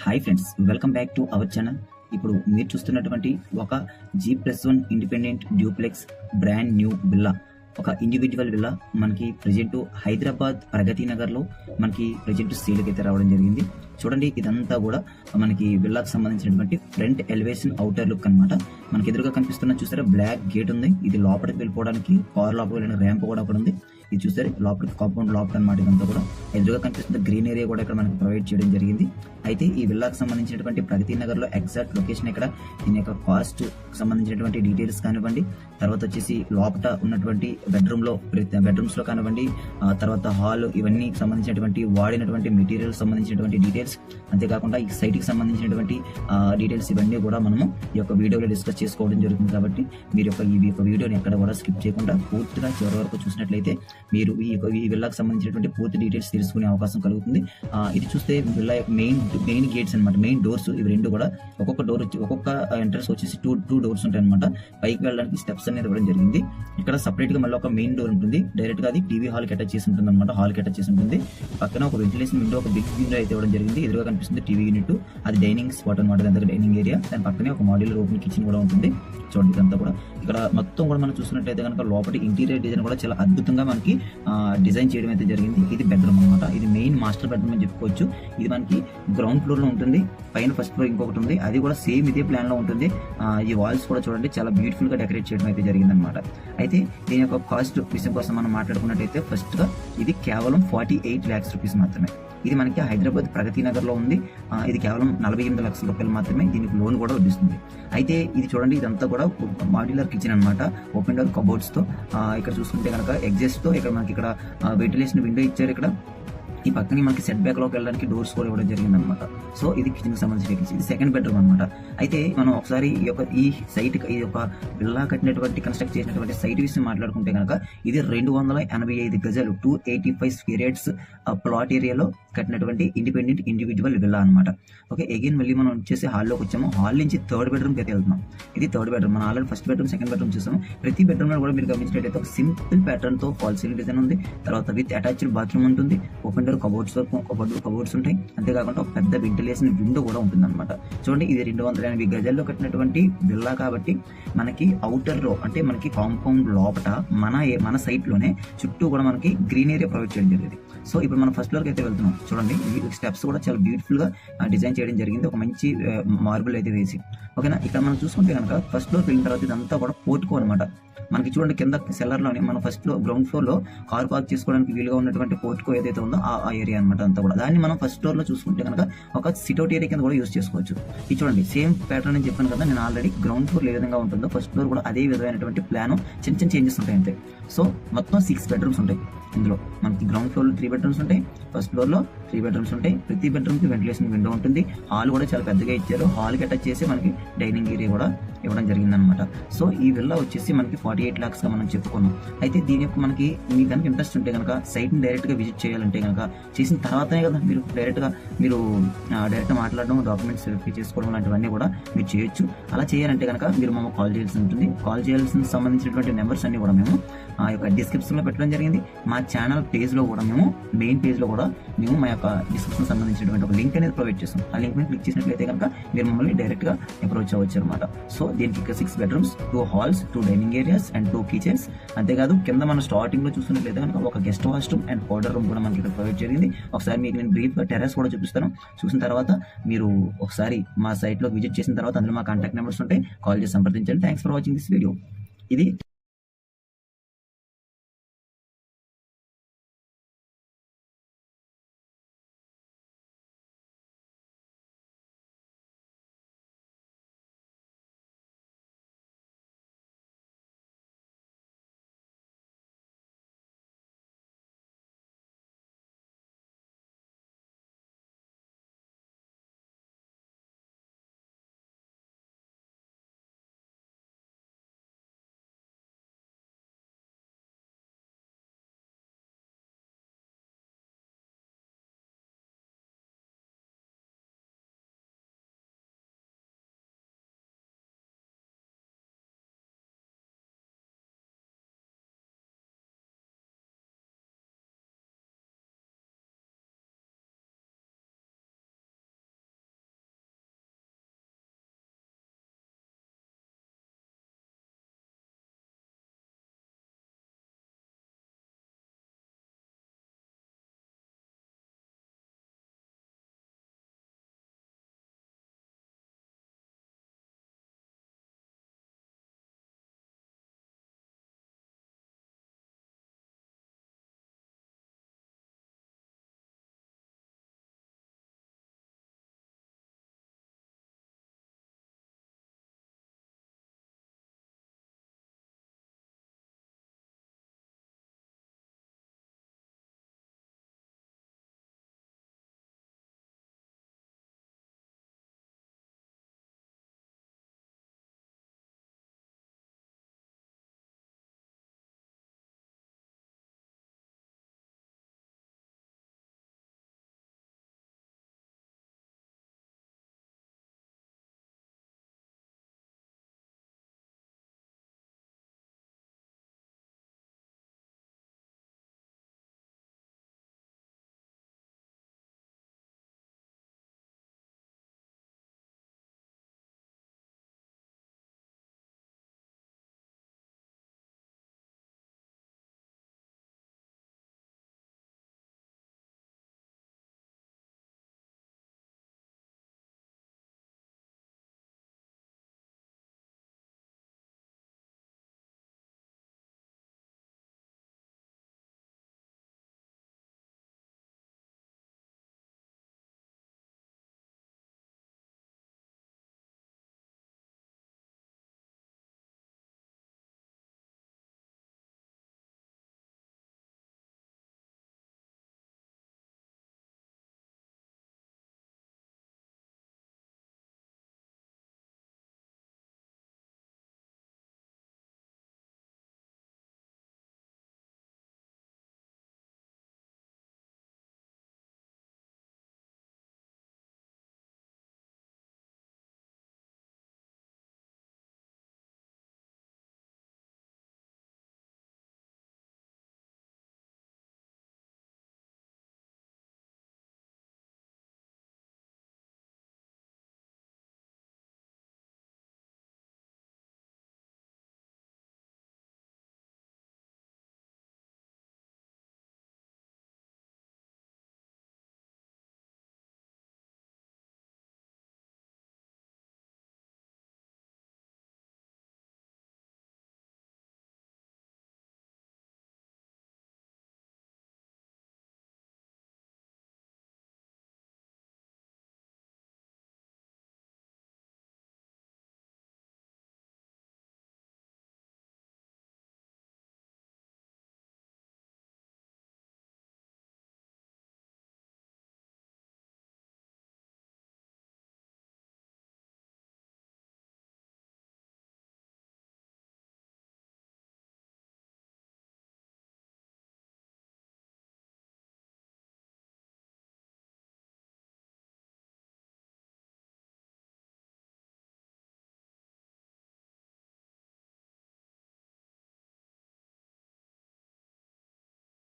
Hi friends welcome back to our channel. ఇప్పుడు మీరు చూస్తున్నటువంటి ఒక G plus one independent duplex brand new villa ఒక ఇండివిజువల్ విల్లా మనకి ప్రజెంట్ హైదరాబాద్ ప్రగతి నగర్లో మనకి ప్రజెంట్ సేల్కి అయితే రావడం జరిగింది. చూడండి ఇదంతా కూడా మనకి విల్లాకి సంబంధించినటువంటి ఫ్రంట్ ఎలివేషన్ అవుటర్ లుక్ అన్నమాట. మనకి ఎదురుగా కనిపిస్తున్న చూసారా బ్లాక్ గేట్ ఉంది. ఇది లోపలికి వెళ్ళిపోవడానికి కార్ లోపలికి వెళ్ళిన ర్యాంప్ కూడా ఒకటి ఉంది. ఇది చూసారు లోపలికి కాంపౌండ్ లోపల అనమాట ఇదంతా కూడా. ఎదురుగా కనిపిస్తున్న గ్రీన్ ఏరియా కూడా ఇక్కడ మనకి ప్రొవైడ్ చేయడం జరిగింది. అయితే ఈ విల్లాకి సంబంధించినటువంటి ప్రగతి నగర్లో ఎగ్జాక్ట్ లొకేషన్ ఇక్కడ. దీని యొక్క కాస్ట్ సంబంధించినటువంటి డీటెయిల్స్ కానివ్వండి తర్వాత వచ్చేసి లోపల ఉన్నటువంటి బెడ్రూమ్లో బెడ్రూమ్స్లో కానివ్వండి తర్వాత హాల్ ఇవన్నీ సంబంధించినటువంటి వాడినటువంటి మెటీరియల్ సంబంధించినటువంటి డీటెయిల్స్ అంతేకాకుండా ఈ సైట్కి సంబంధించినటువంటి డీటెయిల్స్ ఇవన్నీ కూడా మనము ఈ యొక్క వీడియోలో డిస్కస్ చేసుకోవడం జరుగుతుంది కాబట్టి మీరు యొక్క ఈ యొక్క వీడియోని ఎక్కడ కూడా స్కిప్ చేయకుండా పూర్తిగా చివరి వరకు చూసినట్లయితే మీరు ఈ ఈ విల్లాకి సంబంధించినటువంటి పూర్తి డీటెయిల్స్ తెలుసుకునే అవకాశం కలుగుతుంది. ఆ, ఇది చూస్తే విల్లా యొక్క మెయిన్ మెయిన్ గేట్స్ అన్నమాట. మెయిన్ డోర్స్ ఇవి రెండు కూడా ఒక్కొక్క డోర్ వచ్చి ఒక్కొక్క ఎంట్రన్స్ వచ్చేసి టూ టూ డోర్స్ ఉంటాయి అనమాట పైకి వెళ్ళడానికి స్టెప్స్ అనేది ఇవ్వడం జరిగింది. ఇక్కడ సపరేట్గా మళ్ళీ ఒక మెయిన్ డోర్ ఉంటుంది. డైరెక్ట్గా అది టీవీ హాల్కి అటాచ్ చేసి ఉంటుంది అనమాట హాల్కి అటాచ్ చేసి ఉంటుంది. పక్కన ఒక వెంటిలేషన్ విండో ఒక బిగ్ విండో అయితే ఇవ్వడం జరిగింది. ఎదురుగా కనిపిస్తుంది టీవీ యూనిట్ అది డైనింగ్ స్పాట్ అనమాట దాని డైనింగ్ ఏరియా దాని పక్కనే ఒక మాడ్యులర్ ఓపెన్ కిచెన్ కూడా ఉంటుంది. చూడండి ఇదంతా కూడా. ఇక్కడ మొత్తం కూడా మనం చూసినట్టయితే కనుక లోపలి ఇంటీరియర్ డిజైన్ కూడా చాలా అద్భుతంగా మనకి డిజైన్ చేయడం అయితే జరిగింది. ఇది బెడ్రూమ్ అనమాట ఇది మెయిన్ మాస్టర్ బెడ్రూమ్ అని చెప్పుకోవచ్చు. ఇది మనకి గ్రౌండ్ ఫ్లోర్లో ఉంటుంది. పైన ఫస్ట్ ఫ్లోర్ ఇంకొకటి ఉంది. అది కూడా సేమ్ ఇదే ప్లాన్లో ఉంటుంది. ఈ వాల్స్ కూడా చూడండి చాలా బ్యూటిఫుల్గా డెకరేట్ చేయడం అయితే జరిగింది అనమాట అయితే దీని యొక్క కాస్ట్ విషయం కోసం మనం మాట్లాడుకున్నట్టయితే ఫస్ట్గా ఇది కేవలం ఫార్టీ ఎయిట్ ల్యాక్స్ రూపీస్ మాత్రమే. ఇది మనకి హైదరాబాద్ ప్రగతి నగర్లో ఉంది ఇది కేవలం నలభై ఎనిమిది లక్షల రూపాయలు మాత్రమే. దీనికి లోన్ కూడా లభిస్తుంది. అయితే ఇది చూడండి ఇదంతా కూడా మాడ్యులర్ కిచెన్ అనమాట ఓపెన్ డోర్ కబోర్డ్స్తో ఇక్కడ చూసుకుంటే కనుక ఎగ్జస్ట్తో ఇక్కడ మనకి ఇక్కడ వెంటిలేషన్ విండో ఇచ్చారు ఇక్కడ. ఈ పక్కనే మనకి సెట్ బ్యాక్లోకి వెళ్ళడానికి డోర్స్ కూడా ఇవ్వడం జరిగింది అనమాట సో ఇది కిచెన్కి సంబంధించిన ఇది సెకండ్ బెడ్రూమ్ అనమాట అయితే మనం ఒకసారి ఈ యొక్క ఈ సైట్ ఈ యొక్క విల్లా కట్టినటువంటి కన్స్ట్రక్ట్ చేసినటువంటి సైట్ విషయం మాట్లాడుకుంటే కనుక ఇది రెండు వందల ఎనభై ఐదు గజాలు two eighty five square yards plot ఏరియాలో కట్టినటువంటి ఇండిపెండెంట్ ఇండివిజువల్ విల్లా అనమాట ఓకే అగైన్ మళ్ళీ మనం వచ్చేసి హాల్లోకి వచ్చాము. హాల్ నుంచి థర్డ్ బెడ్రూమ్కి అయితే వెళ్తున్నాం. ఇది థర్డ్ బెడ్రూమ్ మనం already first bedroom second bedroom చూసాము. ప్రతి బెడ్రూమ్లో కూడా మీరు గమనించినట్లయితే ఒక సింపుల్ ప్యాటర్న్తో ఫాల్ సీలింగ్ డిజైన్ ఉంది. తర్వాత విత్ అటాచ్డ్ బాత్రూమ్ ఉంటుంది. ఓపెన్ డోర్ కబోర్డ్స్ వరకు కబోర్డ్ కబోర్డ్స్ ఉంటాయి. అంతేకాకుండా ఒక పెద్ద వెంటిలేషన్ విండో కూడా ఉంటుంది అనమాట చూడండి ఇది రెండు వందల ఎనభై గజాల్లో కట్టినటువంటి విల్లా కాబట్టి మనకి అవుటర్లో అంటే మనకి కాంపౌండ్ లోపట మన మన సైట్లోనే చుట్టూ కూడా మనకి గ్రీన్ ఏరియా ప్రొవైడ్ చేయడం జరిగింది. సో ఇప్పుడు మనం ఫస్ట్ ఫ్లోర్కి అయితే వెళ్తున్నాం. చూడండి ఈ స్టెప్స్ కూడా చాలా బ్యూటిఫుల్గా డిజైన్ చేయడం జరిగింది. ఒక మంచి మార్బుల్ అయితే వేసి. ఓకేనా ఇక్కడ మనం చూసుకుంటే కనుక ఫస్ట్ ఫ్లోర్ వెళ్ళిన తర్వాత ఇదంతా కూడా పోర్టుకో అనమాట మనకి చూడండి కింద సెల్లర్లోని మనం ఫస్ట్ ఫ్లోర్ గ్రౌండ్ ఫ్లోర్లో కార్ పార్క్ చేసుకోవడానికి వీలుగా ఉన్నటువంటి పోర్టుకో ఏదైతే ఉందో ఆ ఆ ఏరియా అనమాట అంతా కూడా. దాన్ని మనం ఫస్ట్ ఫ్లోర్లో చూసుకుంటే కనుక ఒక సిట్అవుట్ ఏరియా కింద కూడా యూస్ చేసుకోవచ్చు. ఇది చూడండి సేమ్ ప్యాటర్న్ అని చెప్పాను కదా నేను ఆల్రెడీ గ్రౌండ్ ఫ్లోర్ ఏ విధంగా ఉంటుందో ఫస్ట్ ఫ్లోర్ కూడా అదే విధమైనటువంటి ప్లాన్ చిన్న చిన్న చేంజెస్ ఉంటాయి అంతే. సో మొత్తం సిక్స్ బెడ్రూమ్స్ ఉంటాయి. ఇందులో మనకి గ్రౌండ్ ఫ్లోర్లో త్రీ బెడ్రూమ్స్ ఉంటాయి ఫస్ట్ ఫ్లోర్లో త్రీ బెడ్రూమ్స్ ఉంటాయి. ప్రతి బెడ్రూమ్కి వెంటిలేషన్ విండో ఉంటుంది. హాల్ కూడా చాలా పెద్దగా ఇచ్చారు. హాల్కి అటాచ్ చేసి మనకి డైనింగ్ ఏరియా కూడా ఇవ్వడం జరిగింది అనమాట సో ఈ విల్లా వచ్చేసి మనకి ఫార్టీ ఎయిట్ లాక్స్గా మనం చెప్పుకున్నాం. అయితే దీని యొక్క మనకి మీకు కనుక ఇంట్రెస్ట్ ఉంటే కనుక సైట్ని డైరెక్ట్గా విజిట్ చేయాలంటే కనుక చేసిన తర్వాతనే కదా మీరు డైరెక్ట్గా మీరు డైరెక్ట్ మాట్లాడడం డాక్యుమెంట్స్ వెరిఫై చేసుకోవడం లాంటివన్నీ కూడా మీరు చేయొచ్చు. అలా చేయాలంటే కనుక మీరు మమ్మల్ని కాల్ చేయాల్సి ఉంటుంది. కాల్ చేయాల్సిన సంబంధించినటువంటి నెంబర్స్ అన్ని కూడా మేము ఆ యొక్క డిస్క్రిప్షన్లో పెట్టడం జరిగింది. మా ఛానల్ పేజ్లో కూడా మేము మెయిన్ పేజ్లో కూడా మేము మా యొక్క డిస్క్రిప్షన్ సంబంధించినటువంటి ఒక లింక్ అనేది ప్రొవైడ్ చేస్తాం. ఆ లింక్ మీద క్లిక్ చేసినట్లయితే కనుక మీరు మమ్మల్ని డైరెక్ట్గా అప్రోచ్ అవ్వచ్చు అనమాట సో దీనికి six bedrooms two halls two dining areas and two kitchens అంతేకాదు కింద మనం స్టార్టింగ్లో చూసినట్లయితే కనుక ఒక guest washroom and powder room కూడా మనకి ఇక్కడ ప్రొవైడ్ జరిగింది. ఒకసారి మీకు నేను బ్రీఫ్గా టెర్రస్ కూడా చూపిస్తాను. చూసిన తర్వాత మీరు ఒకసారి మా సైట్లో విజిట్ చేసిన తర్వాత అందులో మా కాంటాక్ట్ నెంబర్స్ ఉంటాయి. కాల్ చేసి సంప్రదించండి. Thanks for watching this video ఇది